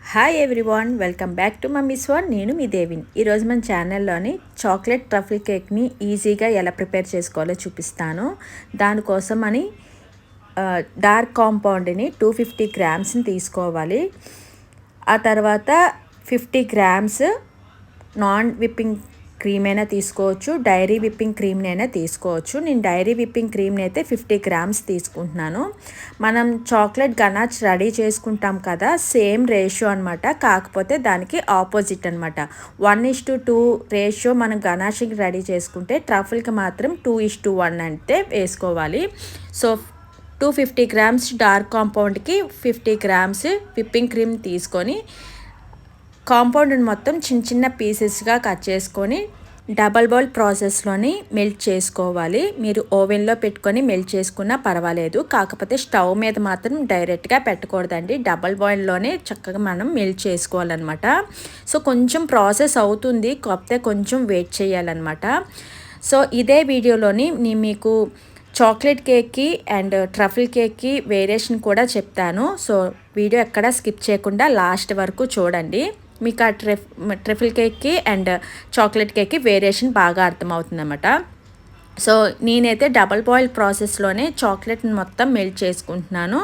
Hi everyone welcome back to mummy swan నేను మీ దేవిన్. ఈరోజు మన ఛానల్లోని చాక్లెట్ ట్రఫిల్ కేక్ని ఈజీగా ఎలా ప్రిపేర్ చేసుకోవాలో చూపిస్తాను. దానికోసం అని డార్క్ కాంపౌండ్ని టూ ఫిఫ్టీ గ్రామ్స్ని తీసుకోవాలి. ఆ తర్వాత fifty grams non whipping cream అయినా తీసుకోవచ్చు డైరీ విప్పింగ్ క్రీమ్ని అయినా తీసుకోవచ్చు. నేను డైరీ విప్పింగ్ క్రీమ్ని అయితే ఫిఫ్టీ గ్రామ్స్ తీసుకుంటున్నాను. మనం చాక్లెట్ గనాచ్ రెడీ చేసుకుంటాం కదా సేమ్ రేషియో అనమాట కాకపోతే దానికి ఆపోజిట్ అనమాట వన్ ఇష్ టు టూ రేషియో మనం గనాష్కి రెడీ చేసుకుంటే ట్రఫుల్కి మాత్రం టూ ఇష్ టు వన్ అంటే వేసుకోవాలి. So two fifty grams dark కాంపౌండ్కి fifty grams whipping cream తీసుకొని కాంపౌండ్ని మొత్తం చిన్న చిన్న పీసెస్గా కట్ చేసుకొని డబల్ బౌల్ ప్రాసెస్లోని మెల్ట్ చేసుకోవాలి. మీరు ఓవెన్లో పెట్టుకొని మెల్ట్ చేసుకున్నా పర్వాలేదు. కాకపోతే స్టవ్ మీద మాత్రం డైరెక్ట్గా పెట్టకూడదండి. డబల్ బాయిల్లోనే చక్కగా మనం మెల్ట్ చేసుకోవాలన్నమాట. సో కొంచెం ప్రాసెస్ అవుతుంది. కాకపోతే కొంచెం వెయిట్ చేయాలన్నమాట. సో ఇదే వీడియోలోని నేను మీకు చాక్లెట్ కేక్కి అండ్ ట్రఫిల్ కేక్కి వేరియేషన్ కూడా చెప్తాను. సో వీడియో ఎక్కడ స్కిప్ చేయకుండా లాస్ట్ వరకు చూడండి. మీకు ఆ ట్రెఫ్ ట్రఫిల్ కేక్కి అండ్ చాక్లెట్ కేక్కి వేరియేషన్ బాగా అర్థమవుతుంది సో నేనైతే డబల్ బాయిల్ ప్రాసెస్లోనే చాక్లెట్ని మొత్తం మెల్ట్ చేసుకుంటున్నాను.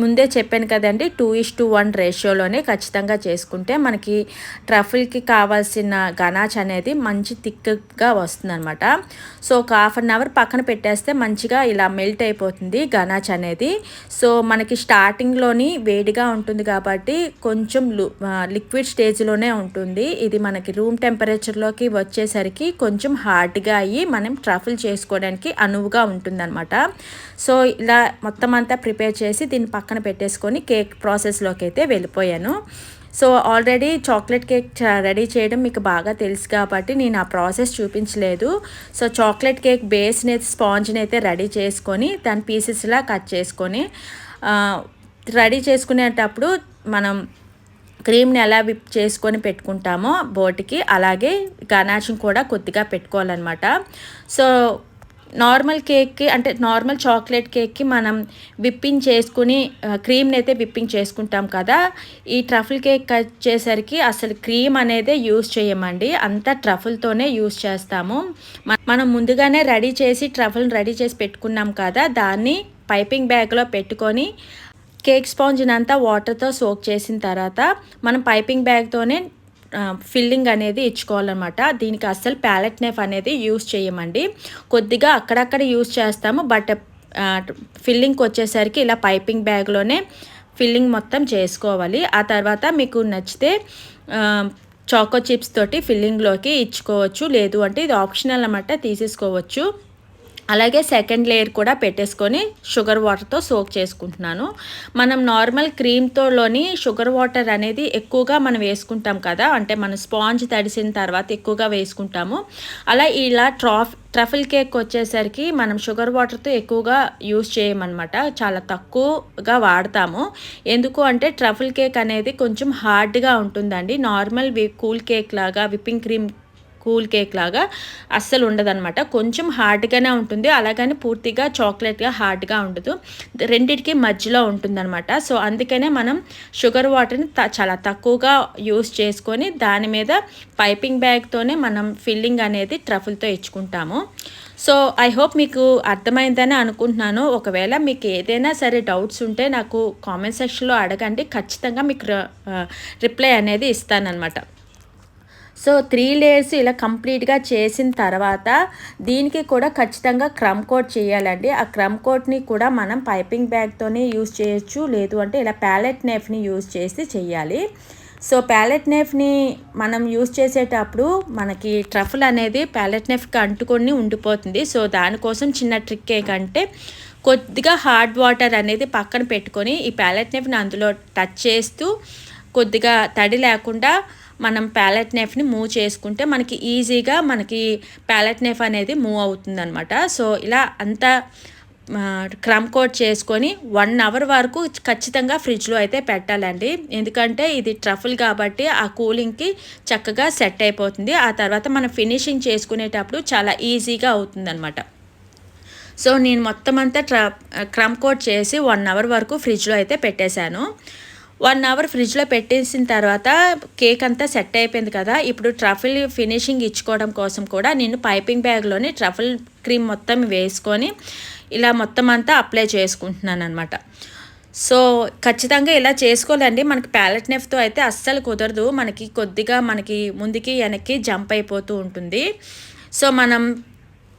ముందే చెప్పాను కదండి టూ ఇష్ టు వన్ రేషియోలోనే ఖచ్చితంగా చేసుకుంటే మనకి ట్రఫిల్కి కావాల్సిన గనాచ్ అనేది మంచి థిక్గా వస్తుంది అనమాట సో ఒక హాఫ్ అన్ అవర్ పక్కన పెట్టేస్తే మంచిగా ఇలా మెల్ట్ అయిపోతుంది గనాచ్ అనేది. సో మనకి స్టార్టింగ్లోని వేడిగా ఉంటుంది కాబట్టి కొంచెం లిక్విడ్ స్టేజ్లోనే ఉంటుంది. ఇది మనకి రూమ్ టెంపరేచర్లోకి వచ్చేసరికి కొంచెం హార్డ్గా అయ్యి మనం ట్రఫిల్ చేసుకోవడానికి అనువుగా ఉంటుందన్నమాట. సో ఇలా మొత్తం అంతా ప్రిపేర్ చేసి దీని పక్కన పెట్టేసుకొని కేక్ ప్రాసెస్లోకి అయితే వెళ్ళిపోయాను. So already chocolate cake ready చేయడం మీకు బాగా తెలుసు కాబట్టి నేను ఆ ప్రాసెస్ చూపించలేదు. సో చాక్లెట్ కేక్ బేస్ని అయితే స్పాంజ్ని అయితే రెడీ చేసుకొని దాని పీసెస్లా కట్ చేసుకొని రెడీ చేసుకునేటప్పుడు మనం క్రీమ్ని ఎలా విప్ చేసుకొని పెట్టుకుంటామో బోటికి అలాగే గనాషం కూడా కొద్దిగా పెట్టుకోవాలన్నమాట. సో నార్మల్ కేక్కి అంటే నార్మల్ చాక్లెట్ కేక్కి మనం విప్పింగ్ చేసుకుని క్రీమ్ని అయితే విప్పింగ్ చేసుకుంటాం కదా. ఈ ట్రఫుల్ కేక్ వచ్చేసరికి అసలు క్రీమ్ అనేది యూస్ చేయమండి. అంతా ట్రఫుల్తోనే యూస్ చేస్తాము. మనం ముందుగానే రెడీ చేసి ట్రఫుల్ని రెడీ చేసి పెట్టుకున్నాం కదా. దాన్ని పైపింగ్ బ్యాగ్లో పెట్టుకొని కేక్ స్పాంజ్ని అంతా వాటర్తో సోక్ చేసిన తర్వాత మనం పైపింగ్ బ్యాగ్తోనే ఫిల్లింగ్ అనేది ఇచ్చుకోవాలన్నమాట. దీనికి అస్సలు ప్యాలెట్ నెఫ్ అనేది యూస్ చేయమండి. కొద్దిగా అక్కడక్కడ యూస్ చేస్తాము బట్ ఫిల్లింగ్కి వచ్చేసరికి ఇలా పైపింగ్ బ్యాగ్లోనే ఫిల్లింగ్ మొత్తం చేసుకోవాలి. ఆ తర్వాత మీకు నచ్చితే చాకో చిప్స్ తోటి ఫిల్లింగ్లోకి ఇచ్చుకోవచ్చు. లేదు అంటే ఇది ఆప్షనల్ అన్నమాట తీసేసుకోవచ్చు. అలాగే సెకండ్ లేయర్ కూడా పెట్టేసుకొని షుగర్ వాటర్తో సోక్ చేసుకుంటున్నాను. మనం నార్మల్ క్రీమ్తోలోని షుగర్ వాటర్ అనేది ఎక్కువగా మనం వేసుకుంటాం కదా అంటే మన స్పాంజ్ తడిసిన తర్వాత ఎక్కువగా వేసుకుంటాము. అలా ఇలా ట్రాఫ్ ట్రఫిల్ కేక్ వచ్చేసరికి మనం షుగర్ వాటర్తో ఎక్కువగా యూస్ చేయమన్నమాట. చాలా తక్కువగా వాడతాము. ఎందుకు అంటే ట్రఫిల్ కేక్ అనేది కొంచెం హార్డ్గా ఉంటుందండి. నార్మల్ వి కూల్ కేక్ లాగా విప్పింగ్ క్రీమ్ కూల్ కేక్ లాగా అస్సలు ఉండదన్నమాట. కొంచెం హార్డ్గానే ఉంటుంది. అలాగని పూర్తిగా చాక్లెట్గా హార్డ్గా ఉండదు. రెండిటికి మధ్యలో ఉంటుందన్నమాట. సో అందుకనే మనం షుగర్ వాటర్ని చాలా తక్కువగా యూస్ చేసుకొని దాని మీద పైపింగ్ బ్యాగ్తోనే మనం ఫిల్లింగ్ అనేది ట్రఫుల్తో ఇచ్చుకుంటాము. సో ఐ హోప్ మీకు అర్థమైందని అనుకుంటున్నాను. ఒకవేళ మీకు ఏదైనా సరే డౌట్స్ ఉంటే నాకు కామెంట్ సెక్షన్లో అడగండి. ఖచ్చితంగా మీకు రిప్లై అనేది ఇస్తానన్నమాట. సో త్రీ లేయర్స్ ఇలా కంప్లీట్గా చేసిన తర్వాత దీనికి కూడా ఖచ్చితంగా క్రమ్ కోట్ చేయాలండి. ఆ క్రమ్ కోట్ని కూడా మనం పైపింగ్ బ్యాగ్తోనే యూస్ చేయొచ్చు. లేదు అంటే ఇలా ప్యాలెట్ నేఫ్ని యూస్ చేసి చేయాలి. సో ప్యాలెట్ నేఫ్ని మనం యూస్ చేసేటప్పుడు మనకి ట్రఫుల్ అనేది ప్యాలెట్ నెఫ్కి అంటుకొని ఉండిపోతుంది. సో దానికోసం చిన్న ట్రిక్ ఏంటంటే కొద్దిగా హార్డ్ వాటర్ అనేది పక్కన పెట్టుకొని ఈ ప్యాలెట్ నెఫ్ని అందులో టచ్ చేస్తూ కొద్దిగా తడి లేకుండా మనం ప్యాలెట్ నెఫ్ని మూవ్ చేసుకుంటే మనకి ఈజీగా మనకి ప్యాలెట్ నెఫ్ అనేది మూవ్ అవుతుందన్నమాట. సో ఇలా అంతా క్రమ్ కోట్ చేసుకొని వన్ అవర్ వరకు ఖచ్చితంగా ఫ్రిడ్జ్లో అయితే పెట్టాలండి. ఎందుకంటే ఇది ట్రఫుల్ కాబట్టి ఆ కూలింగ్కి చక్కగా సెట్ అయిపోతుంది. ఆ తర్వాత మనం ఫినిషింగ్ చేసుకునేటప్పుడు చాలా ఈజీగా అవుతుందన్నమాట. సో నేను మొత్తం అంతా ట్ర క్రమ్ కోట్ చేసి వన్ అవర్ వరకు ఫ్రిడ్జ్లో అయితే పెట్టేశాను. వన్ అవర్ ఫ్రిడ్జ్లో పెట్టేసిన తర్వాత కేక్ అంతా సెట్ అయిపోయింది కదా. ఇప్పుడు ట్రఫిల్ ఫినిషింగ్ ఇచ్చుకోవడం కోసం కూడా నేను పైపింగ్ బ్యాగ్లోని ట్రఫిల్ క్రీమ్ మొత్తం వేసుకొని ఇలా మొత్తం అంతా అప్లై చేసుకుంటున్నాను అనమాట సో ఖచ్చితంగా ఇలా చేసుకోవాలండి. మనకి ప్యాలెట్ నెఫ్తో అయితే అస్సలు కుదరదు. మనకి కొద్దిగా మనకి ముందుకి వెనక్కి జంప్ అయిపోతూ ఉంటుంది. సో మనం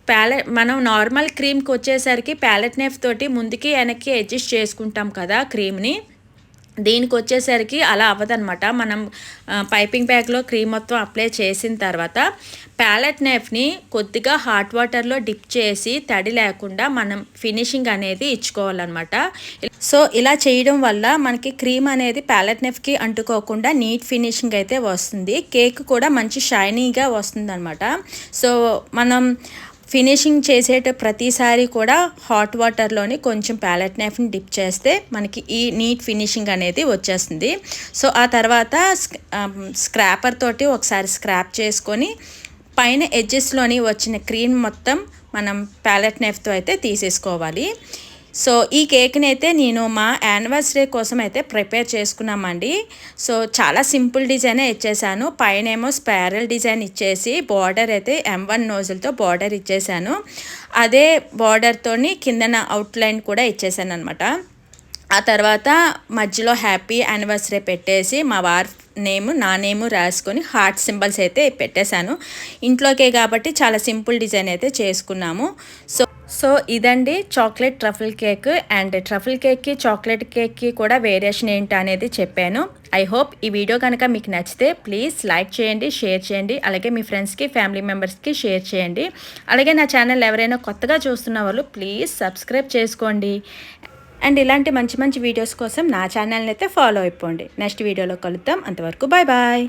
ప్యాలెట్ మనం నార్మల్ క్రీమ్కి వచ్చేసరికి ప్యాలెట్ నెఫ్ తోటి ముందుకి వెనక్కి అడ్జస్ట్ చేసుకుంటాం కదా క్రీమ్ని. దీనికి వచ్చేసరికి అలా అవ్వదనమాట మనం పైపింగ్ బ్యాగ్లో క్రీమ్ మొత్తం అప్లై చేసిన తర్వాత ప్యాలెట్ నైఫ్ని కొద్దిగా హాట్ వాటర్లో డిప్ చేసి తడి లేకుండా మనం ఫినిషింగ్ అనేది ఇచ్చుకోవాలన్నమాట. సో ఇలా చేయడం వల్ల మనకి క్రీమ్ అనేది ప్యాలెట్ నెఫ్కి అంటుకోకుండా నీట్ ఫినిషింగ్ అయితే వస్తుంది. కేక్ కూడా మంచి షైనీగా వస్తుంది అనమాట సో మనం ఫినిషింగ్ చేసేట ప్రతిసారి కూడా హాట్ వాటర్లోని కొంచెం ప్యాలెట్ నైఫ్ని డిప్ చేస్తే మనకి ఈ నీట్ ఫినిషింగ్ అనేది వచ్చేస్తుంది. సో ఆ తర్వాత స్క్రాపర్ తోటి ఒకసారి స్క్రాప్ చేసుకొని పైన ఎడ్జెస్లోని వచ్చిన క్రీమ్ మొత్తం మనం ప్యాలెట్ నైఫ్తో అయితే తీసేసుకోవాలి. సో ఈ కేక్ని అయితే నేను మా యానివర్సరీ కోసం అయితే ప్రిపేర్ చేసుకున్నామండి. సో చాలా సింపుల్ డిజైనే ఇచ్చేసాను. పైన ఏమో స్పారల్ డిజైన్ ఇచ్చేసి బార్డర్ అయితే ఎం వన్ నోజులతో బార్డర్ ఇచ్చేసాను. అదే బార్డర్తోని కిందన అవుట్లైన్ కూడా ఇచ్చేసాను అనమాట ఆ తర్వాత మధ్యలో హ్యాపీ యానివర్సరీ పెట్టేసి మా వారి నేమ్ నా నేము రాసుకొని హార్ట్ సింబల్స్ అయితే పెట్టేశాను. ఇంట్లోకే కాబట్టి చాలా సింపుల్ డిజైన్ అయితే చేసుకున్నాము. సో సో ఇదండి chocolate truffle cake. And truffle కేక్కి chocolate కేక్కి కూడా వేరియేషన్ ఏంటి అనేది చెప్పాను. ఐ హోప్ ఈ వీడియో కనుక మీకు నచ్చితే ప్లీజ్ లైక్ చేయండి షేర్ చేయండి. అలాగే మీ ఫ్రెండ్స్కి ఫ్యామిలీ మెంబర్స్కి షేర్ చేయండి. అలాగే నా ఛానల్ ఎవరైనా కొత్తగా చూస్తున్న వాళ్ళు ప్లీజ్ సబ్స్క్రైబ్ చేసుకోండి. అండ్ ఇలాంటి మంచి మంచి వీడియోస్ కోసం నా ఛానల్ని అయితే ఫాలో అయిపోండి. నెక్స్ట్ వీడియోలో కలుద్దాం. అంతవరకు బాయ్ బాయ్